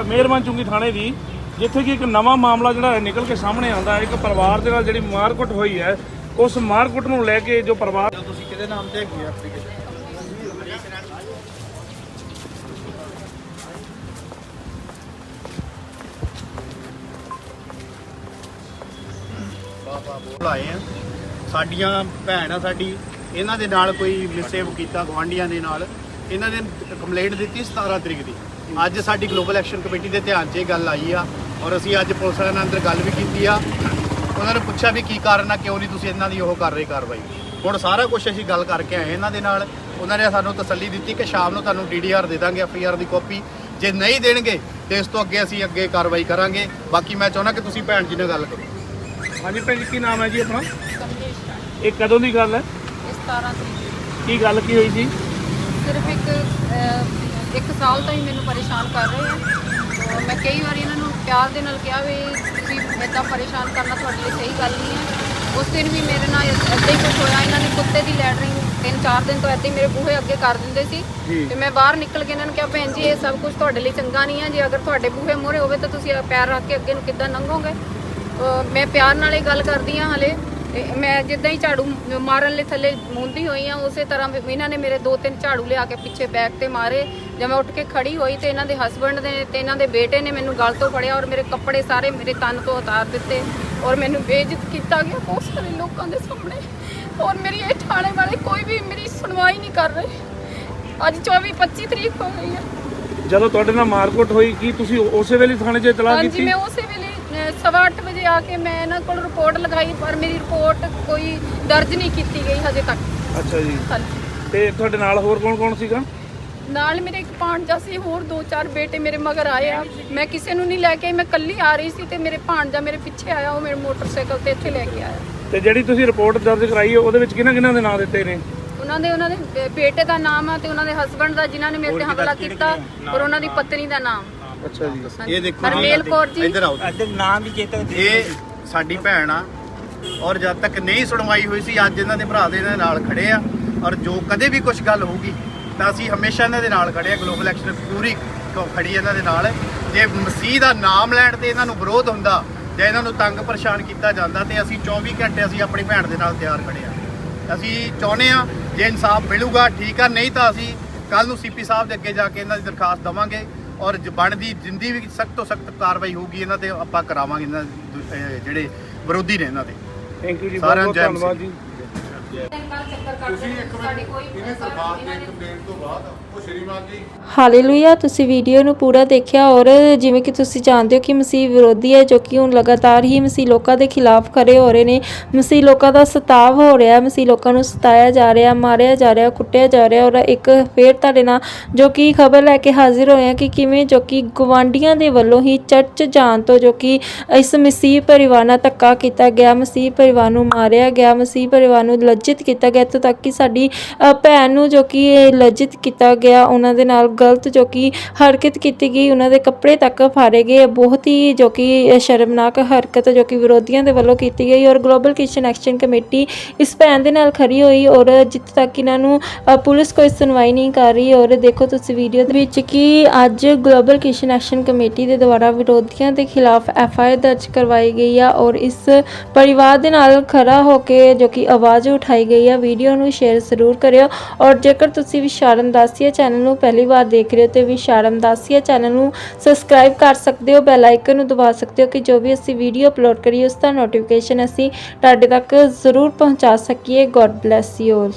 ਫਤਿਹਵੰਦ ਚੁੰਗੀ ਥਾਣੇ ਦੀ ਜਿੱਥੇ ਕਿ ਇੱਕ ਨਵਾਂ ਮਾਮਲਾ ਜਿਹੜਾ ਹੈ ਨਿਕਲ ਕੇ ਸਾਹਮਣੇ ਆਉਂਦਾ ਹੈ। ਇੱਕ ਪਰਿਵਾਰ ਦੇ ਨਾਲ ਜਿਹੜੀ ਮਾਰਕੁੱਟ ਹੋਈ ਹੈ ਉਸ ਮਾਰਕੁੱਟ ਨੂੰ ਲੈ ਕੇ ਜੋ ਪਰਿਵਾਰ ਤੁਸੀਂ ਕਿਹਦੇ ਨਾਮ ਤੇ ਹੈਗੀ ਆ ਐਪਲੀਕੇਸ਼ਨ ਬਾਬਾ ਬੋਲ ਆਏ ਆ। ਸਾਡੀਆਂ ਭੈਣ ਆ ਸਾਡੀ। ਇਹਨਾਂ ਦੇ ਨਾਲ ਕੋਈ ਮਿਸੇਵ ਕੀਤਾ ਗਵਾਂਢੀਆਂ ਦੇ ਨਾਲ। ਇਹਨਾਂ ਨੇ ਕੰਪਲੇਂਟ ਦਿੱਤੀ 17 ਤਰੀਕ ਦੀ। ਅੱਜ ਸਾਡੀ ਗਲੋਬਲ ਐਕਸ਼ਨ ਕਮੇਟੀ ਦੇ ਧਿਆਨ 'ਚ ਇਹ ਗੱਲ ਆਈ ਆ ਔਰ ਅਸੀਂ ਅੱਜ ਪੁਲਿਸ ਵਾਲਿਆਂ ਨਾਲ ਅੰਦਰ ਗੱਲ ਵੀ ਕੀਤੀ ਆ। ਉਹਨਾਂ ਨੇ ਪੁੱਛਿਆ ਵੀ ਕੀ ਕਾਰਨ ਆ ਕਿਉਂ ਨਹੀਂ ਤੁਸੀਂ ਇਹਨਾਂ ਦੀ ਉਹ ਕਰ ਰਹੇ ਕਾਰਵਾਈ। ਹੁਣ ਸਾਰਾ ਕੁਝ ਅਸੀਂ ਗੱਲ ਕਰਕੇ ਆਏ ਇਹਨਾਂ ਦੇ ਨਾਲ। ਉਹਨਾਂ ਨੇ ਸਾਨੂੰ ਤਸੱਲੀ ਦਿੱਤੀ ਕਿ ਸ਼ਾਮ ਨੂੰ ਤੁਹਾਨੂੰ ਡੀਡੀਆਰ ਦੇ ਦਾਂਗੇ ਐਫਆਈਆਰ ਦੀ ਕਾਪੀ। ਜੇ ਨਹੀਂ ਦੇਣਗੇ ਤੇ ਇਸ ਤੋਂ ਅੱਗੇ ਅਸੀਂ ਅੱਗੇ ਕਾਰਵਾਈ ਕਰਾਂਗੇ। ਬਾਕੀ ਮੈਂ ਚਾਹੁੰਦਾ ਕਿ ਤੁਸੀਂ ਭੈਣ ਜੀ ਨਾਲ ਗੱਲ ਕਰੋ। ਹਾਂਜੀ ਭੈਣ ਜੀ ਕੀ ਨਾਮ ਹੈ ਜੀ ਆਪਣਾ? ਇਹ ਕਦੋਂ ਦੀ ਗੱਲ ਹੈ? ਇਹ 17 ਤਰੀਕ ਕੀ ਗੱਲ ਕੀ ਹੋਈ ਸੀ? ਸਿਰਫ ਇੱਕ ਇੱਕ ਸਾਲ ਤੋਂ ਹੀ ਮੈਨੂੰ ਪਰੇਸ਼ਾਨ ਕਰ ਰਹੇ ਆ। ਮੈਂ ਕਈ ਵਾਰੀ ਇਹਨਾਂ ਨੂੰ ਪਿਆਰ ਦੇ ਨਾਲ ਕਿਹਾ ਵੀ ਤੁਸੀਂ ਇਦਾਂ ਪਰੇਸ਼ਾਨ ਕਰਨਾ ਤੁਹਾਡੇ ਲਈ ਸਹੀ ਗੱਲ ਨਹੀਂ ਹੈ। ਉਸ ਦਿਨ ਵੀ ਮੇਰੇ ਨਾਲ ਏਦਾਂ ਹੀ ਕੁਝ ਹੋਇਆ। ਇਹਨਾਂ ਨੇ ਕੁੱਤੇ ਦੀ ਲੈਟਰਿੰਗ ਤਿੰਨ ਚਾਰ ਦਿਨ ਤੋਂ ਏਦਾਂ ਹੀ ਮੇਰੇ ਬੂਹੇ ਅੱਗੇ ਕਰ ਦਿੰਦੇ ਸੀ। ਤੇ ਮੈਂ ਬਾਹਰ ਨਿਕਲ ਕੇ ਇਹਨਾਂ ਨੂੰ ਕਿਹਾ ਭੈਣ ਜੀ ਇਹ ਸਭ ਕੁਝ ਤੁਹਾਡੇ ਲਈ ਚੰਗਾ ਨਹੀਂ ਹੈ। ਜੇ ਅਗਰ ਤੁਹਾਡੇ ਬੂਹੇ ਮੋਰੇ ਹੋਵੇ ਤਾਂ ਤੁਸੀਂ ਪੈਰ ਰੱਖ ਕੇ ਅੱਗੇ ਨੂੰ ਕਿੱਦਾਂ ਲੰਘੋਗੇ? ਮੈਂ ਪਿਆਰ ਨਾਲ ਇਹ ਗੱਲ ਕਰਦੀ ਹਾਂ ਹਲੇ। ਮੈਂ ਜਿੱਦਾਂ ਹੀ ਝਾੜੂ ਮਾਰਨ ਲਈ ਥੱਲੇ ਮੁੰਦੀ ਹੋਈ ਆ ਉਸੇ ਤਰ੍ਹਾਂ ਇਹਨਾਂ ਨੇ ਮੇਰੇ ਦੋ ਤਿੰਨ ਝਾੜੂ ਲਿਆ ਕੇ ਪਿੱਛੇ ਬੈਕ ਤੇ ਮਾਰੇ। ਜਦ ਮੈਂ ਉੱਠ ਕੇ ਖੜੀ ਹੋਈ ਤੇ ਇਹਨਾਂ ਦੇ ਹਸਬੰਡ ਨੇ ਤੇ ਇਹਨਾਂ ਦੇ ਬੇਟੇ ਨੇ ਮੈਨੂੰ ਗਲ ਤੋਂ ਫੜਿਆ ਔਰ ਮੇਰੇ ਕੱਪੜੇ ਸਾਰੇ ਮੇਰੇ ਤਨ ਤੋਂ ਉਤਾਰ ਦਿੱਤੇ ਔਰ ਮੈਨੂੰ ਬੇਇੱਜ਼ਤ ਕੀਤਾ ਗਿਆ ਬਹੁਤ ਸਾਰੇ ਲੋਕਾਂ ਦੇ ਸਾਹਮਣੇ। ਔਰ ਮੇਰੀ ਇਹ ਥਾਣੇ ਵਾਲੇ ਕੋਈ ਵੀ ਮੇਰੀ ਸੁਣਵਾਈ ਨਹੀਂ ਕਰ ਰਹੇ। ਅੱਜ 24 25 ਤਰੀਕ ਹੋ ਗਈ ਹੈ ਜਦੋਂ ਤੁਹਾਡੇ ਨਾਲ ਮਾਰਕੁੱਟ ਹੋਈ ਕੀ ਤੁਸੀਂ ਉਸੇ ਵੇਲੇ ਥਾਣੇ 'ਚ ਇਤਲਾਹ ਹਾਂਜੀ ਕੀਤੀ? ਮੈਂ ਉਸੇ ਵੇਲੇ ਅਹ, ਸਵਾ ਅੱਠ ਵਜੇ ਆ ਕੇ ਮੈਂ ਇਹਨਾਂ ਕੋਲ ਰਿਪੋਰਟ ਲਗਾਈ ਪਰ ਮੇਰੀ ਰਿਪੋਰਟ ਕੋਈ ਦਰਜ ਨਹੀਂ ਕੀਤੀ ਗਈ ਹਜੇ ਤੱਕ। ਅੱਛਾ ਜੀ। ਹਾਂਜੀ। ਤੇ ਤੁਹਾਡੇ ਨਾਲ ਹੋਰ ਕੌਣ ਕੌਣ ਸੀਗਾ? ਨਾਲ ਮੇਰੇ ਇੱਕ ਭਾਣਜਾ ਸੀ ਹੋਰ ਦੋ ਚਾਰ ਬੇਟੇ ਮੇਰੇ ਮਗਰ ਆਏ ਆ। ਮੈਂ ਕਿਸੇ ਨੂੰ ਨਹੀਂ ਲੈ ਕੇ ਆਈ, ਮੈਂ ਇਕੱਲੀ ਆ ਰਹੀ ਸੀ ਤੇ ਮੇਰੇ ਭਾਣਜਾ ਮੇਰੇ ਪਿੱਛੇ ਆਇਆ ਉਹ ਮੇਰੇ ਮੋਟਰਸਾਈਕਲ ਤੇ ਇੱਥੇ ਲੈ ਕੇ ਆਇਆ। ਤੇ ਜਿਹੜੀ ਤੁਸੀਂ ਰਿਪੋਰਟ ਦਰਜ ਕਰਾਈ ਹੈ ਉਹਦੇ ਵਿੱਚ ਕਿਹਨਾਂ ਕਿਹਨਾਂ ਦੇ ਨਾਂ ਦਿੱਤੇ ਨੇ? ਉਹਨਾਂ ਦੇ ਉਹਨਾਂ ਦੇ ਬੇ- ਬੇਟੇ ਦਾ ਨਾਮ ਆ ਤੇ ਉਹਨਾਂ ਦੇ ਹਸਬੰਡ ਦਾ ਜਿਨ੍ਹਾਂ ਨੇ ਮੇਰੇ ਤੇ ਹਮਲਾ ਕੀਤਾ ਔਰ ਉਹਨਾਂ ਦੀ ਪਤਨੀ ਦਾ ਨਾਮ। ਅੱਛਾ ਜੀ। ਹਾਂਜੀ। ਇਹ ਦੇਖੋ ਹਰਮੇਲ ਕੌਰ ਜੀ ਇੱਧਰ ਆਓ। ਅੱਜ ਨਾਮ ਵੀ ਚੇਤਕ ਦੇ ਇਹ ਸਾਡੀ ਭੈਣ ਆ ਔਰ ਜਦ ਤੱਕ ਨਹੀਂ ਸੁਣਵਾਈ ਹੋਈ ਸੀ ਅੱਜ ਇਹਨਾਂ ਦੇ ਭਰਾ ਦੇ ਇਹਨਾਂ ਨਾਲ ਖੜੇ ਆ ਔਰ ਜੋ ਕਦੇ ਵੀ ਕੁਝ ਗੱਲ ਹੋਊਗੀ ਤਾਂ ਅਸੀਂ ਹਮੇਸ਼ਾ ਇਹਨਾਂ ਦੇ ਨਾਲ ਖੜੇ ਆ। ਗਲੋਬਲ ਐਕਸ਼ਨ ਪੂਰੀ ਖੜੀ ਇਹਨਾਂ ਦੇ ਨਾਲ। ਜੇ ਮਸੀਹ ਦਾ ਨਾਮ ਲੈਣ ਤੇ ਇਹਨਾਂ ਨੂੰ ਵਿਰੋਧ ਹੁੰਦਾ ਜਾਂ ਇਹਨਾਂ ਨੂੰ ਤੰਗ ਪਰੇਸ਼ਾਨ ਕੀਤਾ ਜਾਂਦਾ ਤੇ ਅਸੀਂ 24 ਘੰਟੇ ਅਸੀਂ ਆਪਣੀ ਭੈਣ ਦੇ ਨਾਲ ਤਿਆਰ ਖੜੇ ਆ। ਅਸੀਂ ਚਾਹੁੰਦੇ ਆ ਜੇ ਇਨਸਾਫ ਮਿਲੂਗਾ ਠੀਕ ਆ ਨਹੀਂ ਤਾਂ ਅਸੀਂ ਕੱਲ ਨੂੰ ਸੀਪੀ ਸਾਹਿਬ ਦੇ ਅੱਗੇ ਜਾ ਕੇ ਇਹਨਾਂ ਦੀ ਦਰਖਾਸਤ ਦਵਾਂਗੇ। ਔਰ ਬਣਦੀ ਜਿੰਦੀ ਵੀ ਸਖਤ ਤੋਂ ਸਖਤ ਕਾਰਵਾਈ ਹੋਊਗੀ ਇਹਨਾਂ ਤੇ ਆਪਾਂ ਕਰਾਵਾਂਗੇ ਇਹਨਾਂ ਦੇ ਦੁ- ਅਹ ਜਿਹੜੇ ਵਿਰੋਧੀ ਨੇ ਇਹਨਾਂ ਦੇ। ਥੈਂਕ ਯੂ ਜੀ ਬਹੁਤ ਸਾਰਿਆਂ ਬਹੁਤ ਨੂੰ ਧੰਨਵਾਦ ਜੀ। ਹਾਲੇਲੂਇਆ ਤੁਸੀਂ ਵੀਡੀਓ ਨੂੰ ਪੂਰਾ ਦੇਖਿਆ ਔਰ ਜਿਵੇਂ ਕਿ ਤੁਸੀਂ ਜਾਣਦੇ ਹੋ ਕਿ ਮਸੀਹ ਵਿਰੋਧੀ ਹੈ ਜੋ ਕਿ ਹੁਣ ਲਗਾਤਾਰ ਹੀ ਮਸੀਹ ਲੋਕਾਂ ਦੇ ਖਿਲਾਫ ਖੜੇ ਹੋ ਰਹੇ ਨੇ। ਮਸੀਹ ਲੋਕਾਂ ਦਾ ਸਤਾਵ ਹੋ ਰਿਹਾ ਮਸੀਹ ਲੋਕਾਂ ਨੂੰ ਸਤਾਇਆ ਜਾ ਰਿਹਾ ਮਾਰਿਆ ਜਾ ਰਿਹਾ ਕੁੱਟਿਆ ਜਾ ਰਿਹਾ ਔਰ ਇੱਕ ਫੇਰ ਤੁਹਾਡੇ ਨਾਲ ਜੋ ਕਿ ਖਬਰ ਲੈ ਕੇ ਹਾਜ਼ਰ ਹੋਏ ਹਾਂ ਕਿ ਕਿਵੇਂ ਜੋ ਕਿ ਗਵਾਂਡੀਆਂ ਦੇ ਵੱਲੋਂ ਹੀ ਚਰਚ ਜਾਣ ਤੋਂ ਜੋ ਕਿ ਇਸ ਮਸੀਹ ਪਰਿਵਾਰ ਨਾਲ ਧੱਕਾ ਕੀਤਾ ਗਿਆ ਮਸੀਹ ਪਰਿਵਾਰ ਨੂੰ ਮਾਰਿਆ ਗਿਆ ਮਸੀਹ ਪਰਿਵਾਰ ਨੂੰ ਲੱਜਿਤ ਕੀਤਾ ਗਿਆ ਇੱਥੋਂ ਤੱਕ ਕਿ ਸਾਡੀ ਭੈਣ ਨੂੰ ਜੋ ਕਿ ਇਹ ਲੱਜਿਤ ਕੀਤਾ ਗਿਆ, ਉਹਨਾਂ ਦੇ ਨਾਲ ਗਲਤ ਜੋ ਕਿ ਹਰਕਤ ਕੀਤੀ ਗਈ, ਉਹਨਾਂ ਦੇ ਕੱਪੜੇ ਤੱਕ ਫਾੜੇ ਗਏ, ਬਹੁਤ ਹੀ ਜੋ ਕਿ ਸ਼ਰਮਨਾਕ ਹਰਕਤ ਜੋ ਕਿ ਵਿਰੋਧੀਆਂ ਦੇ ਵੱਲੋਂ ਕੀਤੀ ਗਈ ਔਰ ਗਲੋਬਲ ਕਿਸ਼ਨ ਐਕਸ਼ਨ ਕਮੇਟੀ ਇਸ ਭੈਣ ਦੇ ਨਾਲ ਖੜੀ ਹੋਈ ਔਰ ਜਿੱਥੇ ਤੱਕ ਇਹਨਾਂ ਨੂੰ ਪੁਲਿਸ ਕੋਈ ਸੁਣਵਾਈ ਨਹੀਂ ਕਰ ਰਹੀ ਔਰ ਦੇਖੋ ਤੁਸੀਂ ਵੀਡੀਓ ਦੇ ਵਿੱਚ ਕਿ ਅੱਜ ਗਲੋਬਲ ਕਿਸ਼ਨ ਐਕਸ਼ਨ ਕਮੇਟੀ ਦੇ ਦੁਆਰਾ ਵਿਰੋਧੀਆਂ ਦੇ ਖਿਲਾਫ ਐਫ ਆਈ ਆਰ ਦਰਜ ਕਰਵਾਈ ਗਈ ਆ ਔਰ ਇਸ ਪਰਿਵਾਰ ਦੇ ਨਾਲ ਖੜਾ ਹੋ ਕੇ ਜੋ ਕਿ ਆਵਾਜ਼ ਉਠਾਈ ਗਈ ਆ ਵੀਡੀਓ ਨੂੰ ਸ਼ੇਅਰ ਜ਼ਰੂਰ ਕਰਿਓ। ਔਰ ਜੇਕਰ ਤੁਸੀਂ ਵੀ ਸ਼ਰਮਦਾਸੀਆ ਚੈਨਲ ਨੂੰ ਪਹਿਲੀ ਵਾਰ ਦੇਖ ਰਹੇ ਹੋ ਤੇ ਵੀ ਸ਼ਰਮਦਾਸੀਆ ਚੈਨਲ ਨੂੰ ਸਬਸਕ੍ਰਾਈਬ ਕਰ ਸਕਦੇ ਹੋ ਬੈਲ ਆਈਕਨ ਨੂੰ ਦਬਾ ਸਕਦੇ ਹੋ ਕਿ ਜੋ ਵੀ ਅਸੀਂ ਵੀਡੀਓ ਅਪਲੋਡ ਕਰੀਏ ਉਸ ਦਾ ਨੋਟੀਫਿਕੇਸ਼ਨ ਅਸੀਂ ਤੁਹਾਡੇ ਤੱਕ ਜ਼ਰੂਰ ਪਹੁੰਚਾ ਸਕੀਏ। God bless you all